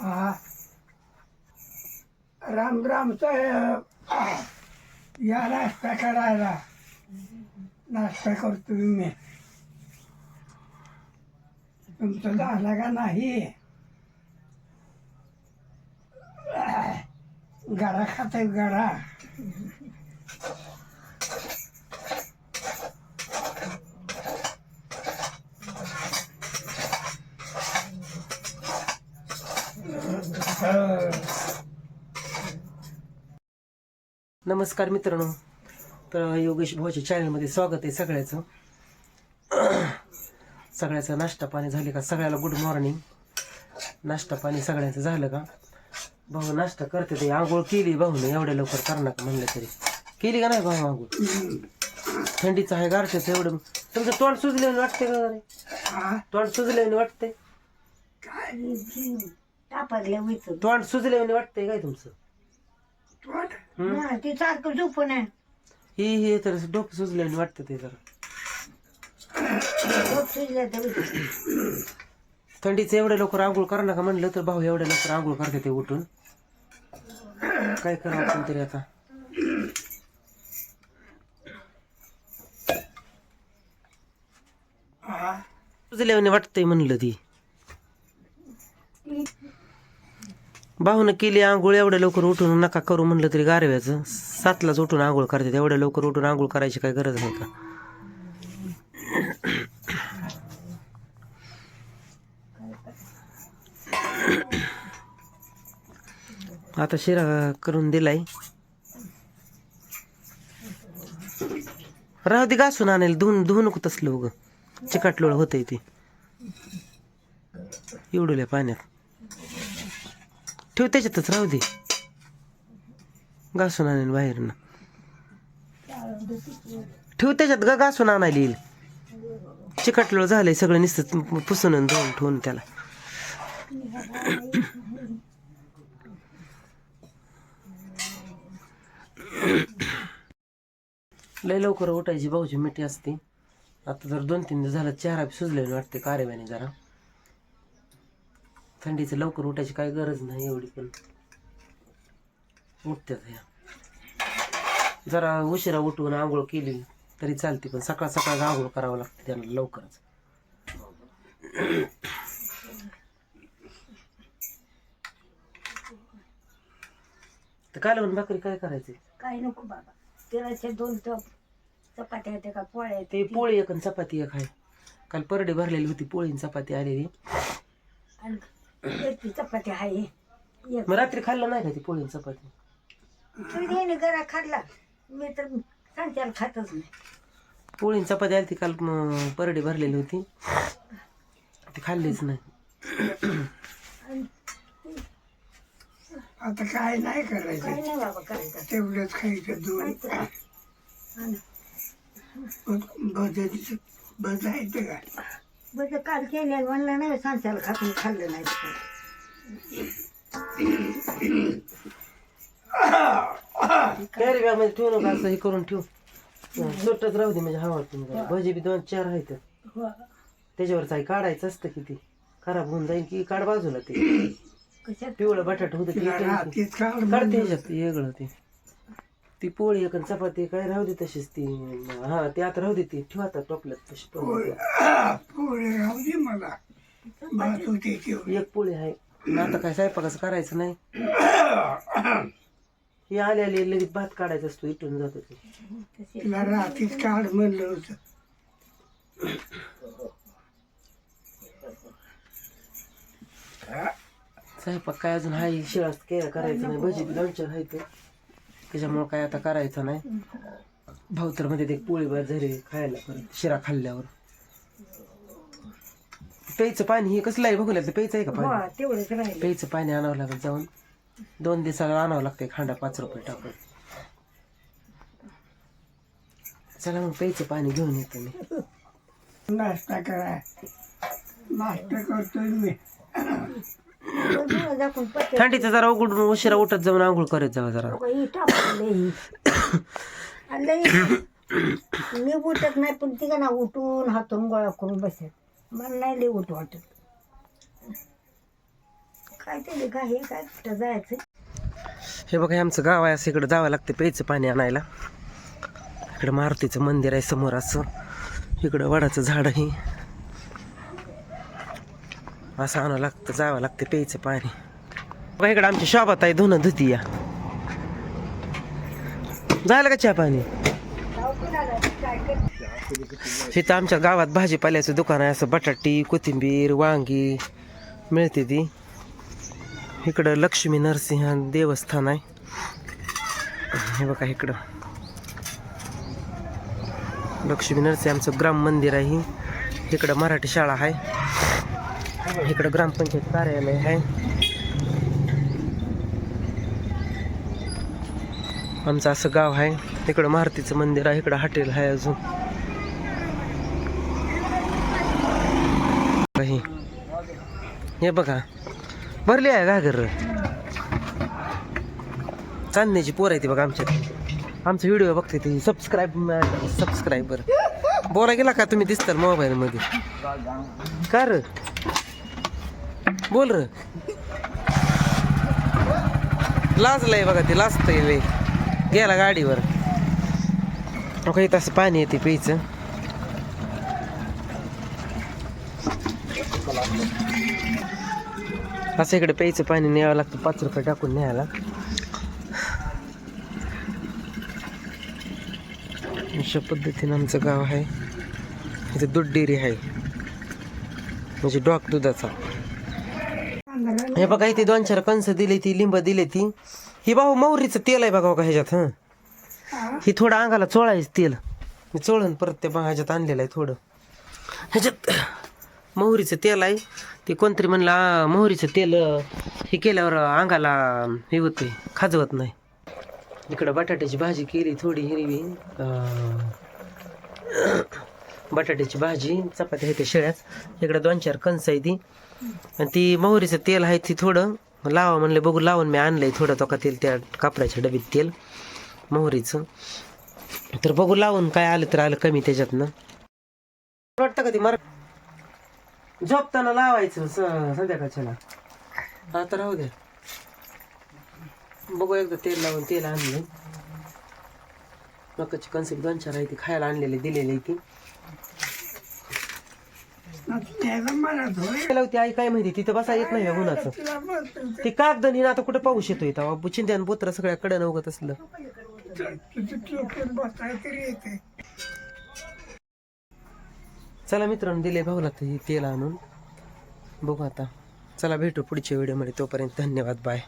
हा राम रामचं या नाश्ता करायला. नाश्ता करतो मी. तुमचं झाला का नाही? गडा खात गडा. नमस्कार मित्रांनो. तर योगेश भाऊच्या चॅनलमध्ये स्वागत आहे सगळ्याचं. सगळ्याचं नाश्ता पाणी झाले का? सगळ्याला गुड मॉर्निंग नाश्ता पाणी सगळ्यांचं झालं का? भाऊ नाश्ता करते ते. आंघोळ केली भाऊने. एवढ्या लवकर करणार का म्हणलं तरी? केली का नाही भाऊ आंघोळ? थंडीचं आहे गारठ्याचं एवढं. तुमचं तोंड सुजल्याने वाटते का तोंड सुजल्याने वाटतंय? तोंड सुजल्याने वाटतंय काय तुमचं? तोंड? हं? ती सारखं झोपून आहे. हे हे तर डोकं सुजल्याने वाटतं ते जरा. झोप सुजल्या तर. थंडीचं एवढ्या लवकर आंघोळ करा नका म्हणलं तर भाऊ एवढ्या लवकर आंघोळ करते ते उठून. काय करावं आपण तरी आता? सुजल्याने वाटतंय म्हणलं ती भाऊनं केली आंघोळ एवढ्या लवकर उठून नका करू म्हणलं तरी गारव्याचं. सातलाच उठून आंघोळ करते एवढ्या लवकर उठून आंघोळ करायची काय गरज नाही का? आता शिरा करून दिलाय. राहू दे घासून आणेल धुवून धुवू नको तसलं उग. चिकाटलोळ होतंय ते. एवढल्या पाण्यात. ठेव त्याच्यातच राहू दे. घासून आणेल बाहेरनं. ठेव त्याच्यात ग घासून आणायला येईल. चिकटलोळ झालंय सगळं नुसतं पुसून आणि धुवून ठेवून त्याला. लय लवकर उठायची भाऊची मिठी असते. आता जर दोन तीन दिवस झालं चेहरा बी वाटते कारेव्याने जरा. थंडीचं लवकर उठायची काही गरज नाही एवढी पण उठत्यात ह्या. जरा उशिरा उठून आंघोळ केली तरी चालते पण सकाळ सकाळ आंघोळ करावं लागते त्यांना लवकरच. तर काय लावून भाकरी काय करायचे? काय नको बाबा. तिळाच्या दोन टप चपात्या होत्या का पोळ्या ते पोळी एक आणि चपाती एक आहे. काल परडे भरलेली होती पोळी आणि चपाती आलेली. आणि एक चपाती आहे एक मग रात्री खाल्लं नाही का ती पोळी आणि चपाती तुम्ही त्याने गरा खाल्ला मी तर सांच्याला खातच नाही पोळी आणि चपाती आली ती काल म, परडे भरलेली होती ती खाल्लीच नाही आणि आता काय नाही करायचं काय नाही बाबा करायचं तेवढंच खायचं दोन आणि बदल बदलायचं का बरं काल केलं म्हणलं नाही सांच्याला खात मी खाल्लं नाही. कॅरी मध्ये ठेवू नका असं हे करून ठेवू. सुट्टच राहू दे म्हणजे हवा मला. भजी बी दोन चार आहेत. हो. त्याच्यावरच आहे काढायचं असतं किती? खराब होऊन जाईल की काढ बाजूला ते. पिवळं बटाट होतं काढते ह्याच्यात वेगळं ते. ती पोळी एक चपाती काय राहू दे तशीच ती. हा ती आता राहू दे ती. ठेवा आता टोपल्यात तशी पोळी. पोळे राहू दे मला. बस होते तेवढी एक पोळी आहे. पण आता काय स्वयंपाकाचं करायचं नाही. हे आले आले लगेच भात काढायचा असतो इथून जात ते. तिला रात्रीच काढ म्हणलं होतं. स्वयंपाक काय अजून हाय? शिळा केला करायचं नाही भजी बी दोन चार आहे त्याच्यामुळं काय आता करायचं नाही. भाऊ तर मध्ये ते पोळी बाहेर झाली खायला परत शिरा खाल्ल्यावर. प्यायचं पाणी हे कसलं आहे बघूया तर प्यायचं आहे का पाणी? तेवढंच राहिलं. प्यायचं पाणी आणावं लागत जाऊन. दोन दिवसाला आणावं लागतंय खांडा पाच रुपये टाकून. चला मग प्यायचं पाणी घेऊन येतो मी. नाश्ता करा. नाश्ता करतोय मी. थंडीचं जरा उघडून उशिरा उठत जाऊन आंघोळ करत जावा जरा. मी उठत नाही पण ती का ना उठून हातून गोळा करून बसत मला नाही लई उठ वाटत. काय ते काय हे काय कुठं जायचं? हे बघा आमचं गाव आहे असं इकडं जावं लागतं प्यायचं पाणी आणायला. इकडं मारुतीचं मंदिर आहे समोर असं. इकडं वडाचं झाड आहे असं आणावं लागतं जावं लागतं प्यायचं पाणी. बघा इकडं आमच्या शॉपात आहे धुणं धुती या. झालं का चहा पाणी? तिथं आमच्या गावात भाजीपाल्याचं दुकान आहे असं बटाटी कोथिंबीर वांगी मिळते ती. इकडं लक्ष्मी नरसिंह देवस्थान आहे. हे बघा इकडं. लक्ष्मी नरसिंह आमचं ग्राम मंदिर आहे. इकडं मराठी शाळा आहे. इकडं ग्रामपंचायत कार्यालय आहे. आमचं असं गाव आहे. इकडं मारुतीचं मंदिर आहे इकडं हॉटेल आहे अजून. हे हे बघा भरली आहे घागर. चांदण्याची पोर आहे ती बघा आमच्या आमचा व्हिडिओ बघते ती सबस्क्राईब सबस्क्राईबर बोला गेला का? तुम्ही दिसतात मोबाईल मध्ये. का र बोल र. लाजलंय बघा ते लाजतंय लय. गेला गाडीवर. काही तास पाणी येते प्यायचं. असं इकडे प्यायचं पाणी न्यावं लागतं पाच रुपये टाकून न्यायला. अशा पद्धतीनं आमचं गाव आहे. इथे दूध डेअरी आहे. म्हणजे डॉक दुधाचा. हे बघा इथे दोन चार कंस दिली ती लिंब दिली ती. ही भाऊ मोहरीचं तेल आहे बघा बघा ह्याच्यात हं. ही. थोडं अंगाला चोळायचं तेल. मी चोळून परत ते बघा ह्याच्यात आणलेलं आहे थोडं. ह्याच्यात मोहरीचं तेल आहे. ते कोणतरी म्हणलं "आ, मोहरीचं तेल हे केल्यावर अंगाला हे होते खाजवत नाही. इकडं बटाट्याची भाजी केली थोडी हिरवी बटाट्याची भाजी चपात्या आहेत शेळ्यात. इकडं दोन चार कणस आहे ती. आणि ती मोहरीचं तेल आहे ती थोडं लावा म्हणलं बघू लावून मी आणलंय थोडं तो का तेल त्या कापडाच्या डबीत तेल मोहरीचं. तर बघू लावून काय आलं तर आलं कमी त्याच्यातनं. वाटतं का ती मर झोपताना लावायचं संध्याकाळच्याला. आता राहू द्या. बघू एकदा तेल लावून तेल आणलं मकाची कणसिक दोन चार आहे ती खायला आणलेली दिलेली ती. न्यायला होती आई काय माहिती तिथं बसा येत नाही या उन्हाचं तिला बस ते कागद आता कुठं पाऊस येतोय तेव्हा? चिंध्या आणि पोत्र सगळ्या नवगत असलं. चला मित्रांनो दिले भाऊला तर हे तेल आणून. बघू आता. चला भेटू पुढच्या व्हिडिओमध्ये तोपर्यंत धन्यवाद. बाय